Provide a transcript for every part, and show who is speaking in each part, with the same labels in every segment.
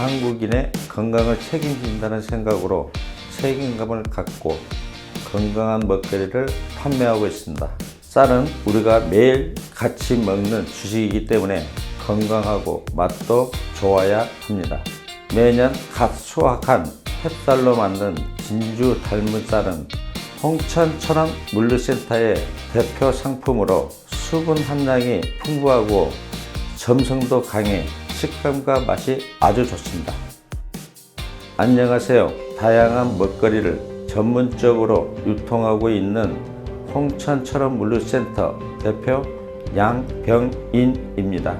Speaker 1: 한국인의 건강을 책임진다는 생각으로 책임감을 갖고 건강한 먹거리를 판매하고 있습니다. 쌀은 우리가 매일 같이 먹는 주식이기 때문에 건강하고 맛도 좋아야 합니다. 매년 갓 수확한 햅쌀로 만든 진주 닮은 쌀은 홍천천원 물류센터의 대표 상품으로 수분 함량이 풍부하고 점성도 강해 식감과 맛이 아주 좋습니다. 안녕하세요. 다양한 먹거리를 전문적으로 유통하고 있는 홍천철원 물류센터 대표 양병인입니다.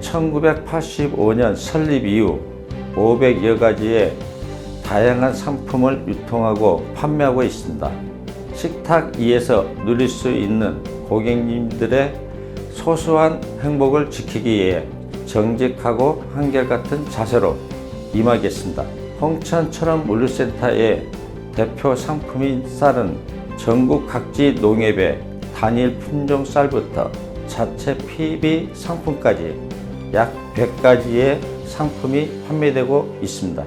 Speaker 1: 1985년 설립 이후 500여 가지의 다양한 상품을 유통하고 판매하고 있습니다. 식탁 위에서 누릴 수 있는 고객님들의 소소한 행복을 지키기 위해 정직하고 한결같은 자세로 임하겠습니다. 홍천철원 물류센터의 대표 상품인 쌀은 전국 각지 농협의 단일 품종 쌀부터 자체 PB 상품까지 약 100가지의 상품이 판매되고 있습니다.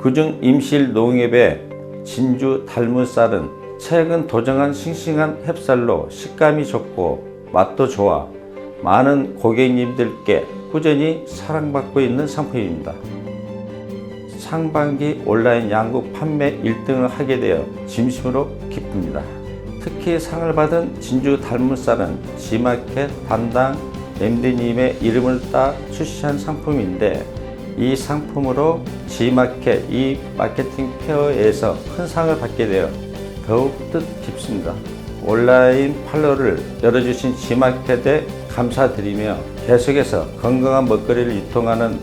Speaker 1: 그중 임실 농협의 진주 닮은 쌀은 최근 도정한 싱싱한 햅쌀로 식감이 좋고 맛도 좋아 많은 고객님들께 꾸준히 사랑받고 있는 상품입니다. 상반기 온라인 양국 판매 1등을 하게 되어 진심으로 기쁩니다. 특히 상을 받은 진주 닮은 쌀은 지마켓 담당 MD님의 이름을 따 출시한 상품인데 이 상품으로 지마켓 이 마케팅 페어에서 큰 상을 받게 되어 더욱 뜻깊습니다. 온라인 판로를 열어주신 지마켓에 감사드리며 계속해서 건강한 먹거리를 유통하는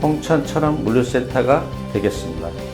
Speaker 1: 홍천천원 물류센터가 되겠습니다.